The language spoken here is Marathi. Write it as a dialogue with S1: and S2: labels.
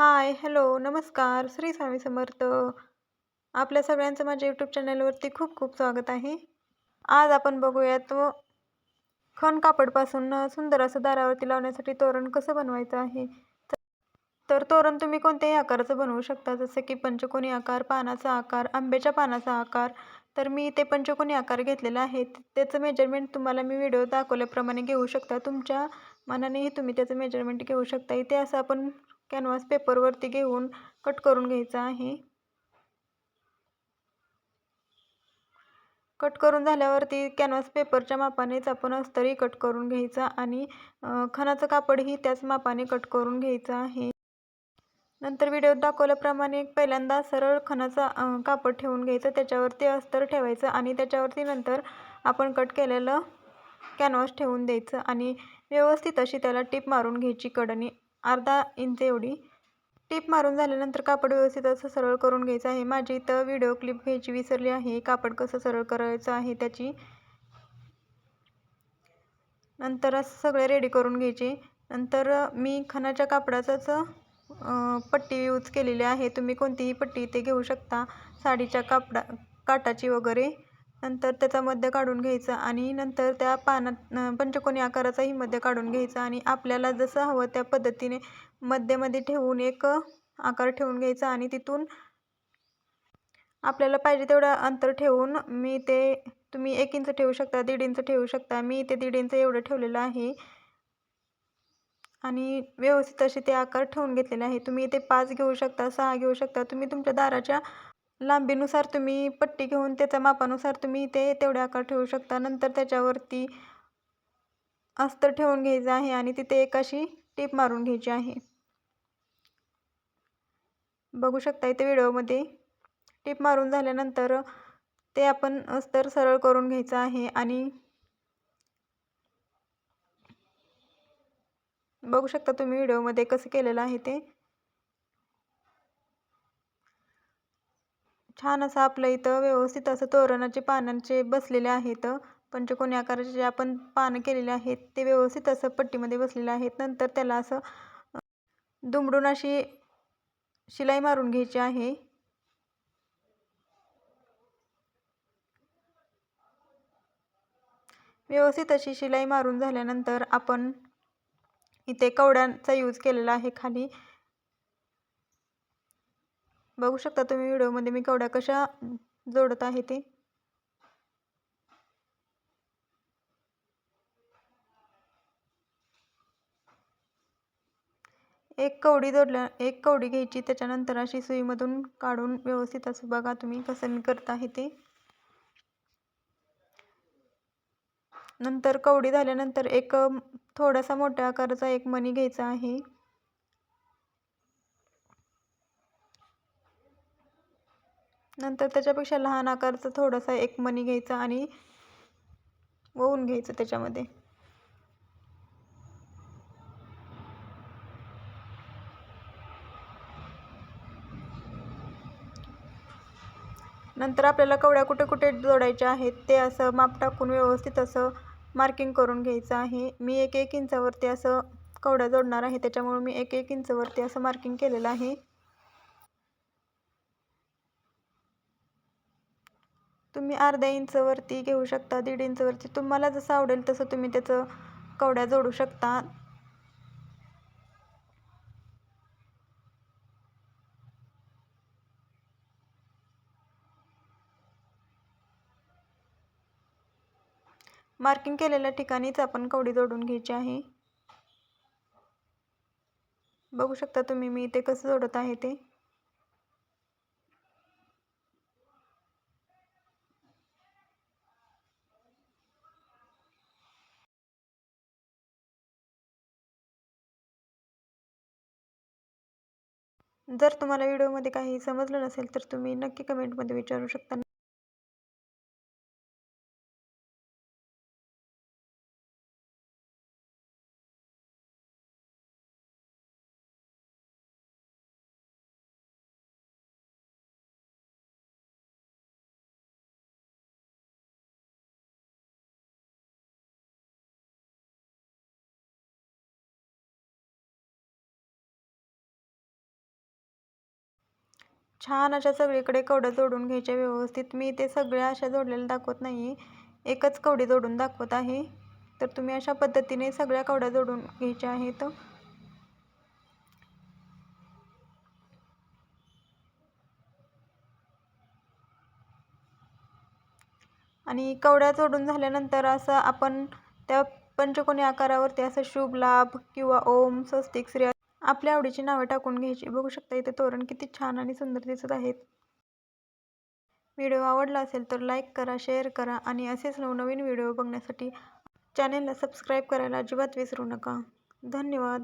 S1: हाय, हॅलो, नमस्कार. श्री स्वामी समर्थ. आपल्या सगळ्यांचं माझ्या यूट्यूब चॅनलवरती खूप खूप स्वागत आहे. आज आपण बघूयात व खण कापडपासून सुंदर असं दारावरती लावण्यासाठी तोरण कसं बनवायचं आहे. तर तोरण तुम्ही कोणत्याही आकाराचं बनवू शकता जसं की पंचकोनी आकार, पानाचा आकार, आंब्याच्या पानाचा आकार. तर मी इथे पंचकोनी आकार घेतलेला आहे. त्याचं मेजरमेंट तुम्हाला मी व्हिडिओ दाखवल्याप्रमाणे घेऊ शकता. तुमच्या मनानेही तुम्ही त्याचं मेजरमेंट घेऊ शकता. इथे असं आपण कॅनव्हास पेपरवरती घेऊन कट करून घ्यायचं आहे. कट करून झाल्यावरती कॅनव्हास पेपरच्या मापानेच आपण अस्तरही कट करून घ्यायचा आणि खणाचं कापडही त्याच मापाने कट करून घ्यायचं आहे. नंतर व्हिडिओत दाखवल्याप्रमाणे पहिल्यांदा सरळ खणाचा कापड ठेवून घ्यायचं त्याच्यावरती अस्तर ठेवायचं आणि त्याच्यावरती नंतर आपण कट केलेलं कॅनव्हास ठेवून द्यायचं आणि व्यवस्थित अशी त्याला टीप मारून घ्यायची कडनी अर्धा इंच एवढी. टीप मारून झाल्यानंतर कापड व्यवस्थित असं सरळ करून घ्यायचं आहे. माझी इथं व्हिडिओ क्लिप घ्यायची विसरली आहे. कापड कसं सरळ करायचं आहे त्याची नंतर असं सगळे रेडी करून घ्यायचे. नंतर मी खणाच्या कापडाचाच पट्टी यूज केलेली आहे. तुम्ही कोणतीही पट्टी इथे घेऊ शकता. साडीच्या कापडा काटाची वगैरे. नंतर त्याचा मध्य काढून घ्यायचा आणि नंतर त्या पानात पंचकोनी आकाराचाही मध्य काढून घ्यायचा आणि आपल्याला जसं हवं त्या पद्धतीने मध्यमध्ये ठेवून एक आकार ठेवून घ्यायचा आणि तिथून आपल्याला पाहिजे तेवढं अंतर ठेवून मी ते तुम्ही एक इंच ठेवू शकता दीड इंच ठेवू शकता. मी इथे दीड इंच एवढं ठेवलेलं आहे. आणि व्यवस्थित असे ते आकार ठेवून घेतलेले आहे. तुम्ही इथे पाच घेऊ शकता सहा घेऊ शकता. तुम्ही तुमच्या दाराच्या लांबीनुसार तुम्ही पट्टी घेऊन त्याच्या मापानुसार तुम्ही ते तेवढे आकार ठेवू शकता. नंतर त्याच्यावरती अस्तर ठेवून घ्यायचं आहे आणि तिथे एक अशी टीप मारून घ्यायची आहे. बघू शकता इथे व्हिडिओमध्ये टीप मारून झाल्यानंतर ते आपण अस्तर सरळ करून घ्यायचं आहे आणि बघू शकता तुम्ही व्हिडिओमध्ये कसं केलेलं आहे ते. छान असं आपलं इथं व्यवस्थित असं तोरणाचे पानांचे बसलेले आहेत. पंचकोनी आकाराचे जे आपण पानं केलेले आहेत ते व्यवस्थित असं पट्टीमध्ये बसलेले आहेत. नंतर त्याला असं दुमडून अशी शिलाई मारून घ्यायची आहे. व्यवस्थित अशी शिलाई मारून झाल्यानंतर आपण इथे कवड्यांचा यूज केलेला आहे खाली. बघू शकता तुम्ही व्हिडिओमध्ये मी कवड्या कशा जोडत आहे ते. एक कवडी जोडल्या एक कवडी घ्यायची त्याच्यानंतर अशी सुईमधून काढून व्यवस्थित असं बघा तुम्ही कसं मी करत आहे ते. नंतर कवडी झाल्यानंतर एक थोडासा मोठ्या आकाराचा एक मणी घ्यायचा आहे. नंतर त्याच्यापेक्षा लहान आकाराचा थोडासा एक मणी घ्यायचा आणि वळून घ्यायचं त्याच्यामध्ये. नंतर आपल्याला कवड्या कुठे कुठे जोडायच्या आहेत ते असं माप टाकून व्यवस्थित असं मार्किंग करून घ्यायचं आहे. मी एक एक इंचावरती असं कवड्या जोडणार आहे त्याच्यामुळे मी एक एक इंचावरती असं मार्किंग केलेलं आहे. तुम्ही अर्ध्या इंचवरती घेऊ शकता दीड इंचवरती. तुम्हाला जसं आवडेल तसं तुम्ही त्याचं कवड्या जोडू शकता. मार्किंग केलेल्या ठिकाणीच आपण कवडी जोडून घ्यायची आहे. बघू शकता तुम्ही मी इथे कसं जोडत आहे ते. जर तुम्हाला व्हिडिओमध्ये काही समजलं नसेल तर तुम्ही नक्की कमेंटमध्ये विचारू शकता. छान अशा सगळीकडे कवड्या जोडून घ्यायच्या व्यवस्थित. मी ते सगळ्या अशा जोडलेल्या दाखवत नाही. एकच कवडी जोडून दाखवत आहे. तर तुम्ही अशा पद्धतीने सगळ्या कवड्या जोडून घ्यायच्या आहेत. आणि कवड्या जोडून झाल्यानंतर असं आपण त्या पंचकोनी आकारावरती असं शुभ लाभ किंवा ओम स्वस्तिक श्री आपल्या आवडीची नावं टाकून घ्यायची. बघू शकता इथे तोरण किती छान आणि सुंदर दिसत आहेत. व्हिडिओ आवडला असेल तर लाईक करा शेअर करा आणि असेच नवनवीन व्हिडिओ बघण्यासाठी चॅनेलला सबस्क्राईब करायला अजिबात विसरू नका. धन्यवाद.